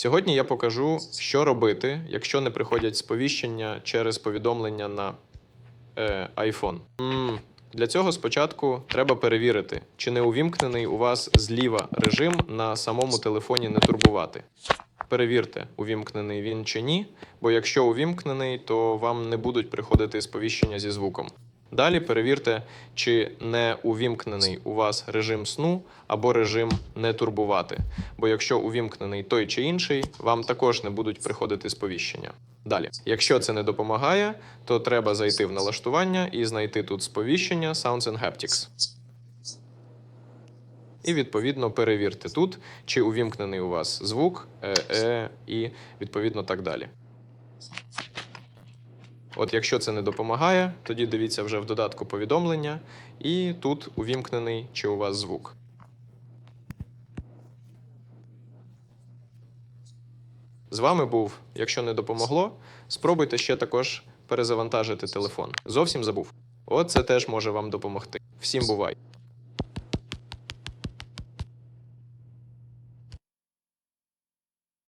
Сьогодні я покажу, що робити, якщо не приходять сповіщення через повідомлення на е, iPhone. для цього спочатку треба перевірити, чи не увімкнений у вас зліва режим на самому телефоні не турбувати. Перевірте, увімкнений він чи ні, бо якщо увімкнений, то вам не будуть приходити сповіщення зі звуком. Далі перевірте, чи не увімкнений у вас режим сну або режим не турбувати. Бо якщо увімкнений той чи інший, вам також не будуть приходити сповіщення. Далі, якщо це не допомагає, то треба зайти в налаштування і знайти тут сповіщення Sounds and Haptics. І відповідно перевірте тут, чи увімкнений у вас звук, е, е, і відповідно так далі. От якщо це не допомагає, тоді дивіться вже в додатку повідомлення, і тут увімкнений чи у вас звук. З вами був, якщо не допомогло, спробуйте ще також перезавантажити телефон. Зовсім забув. От це теж може вам допомогти. Всім бувай!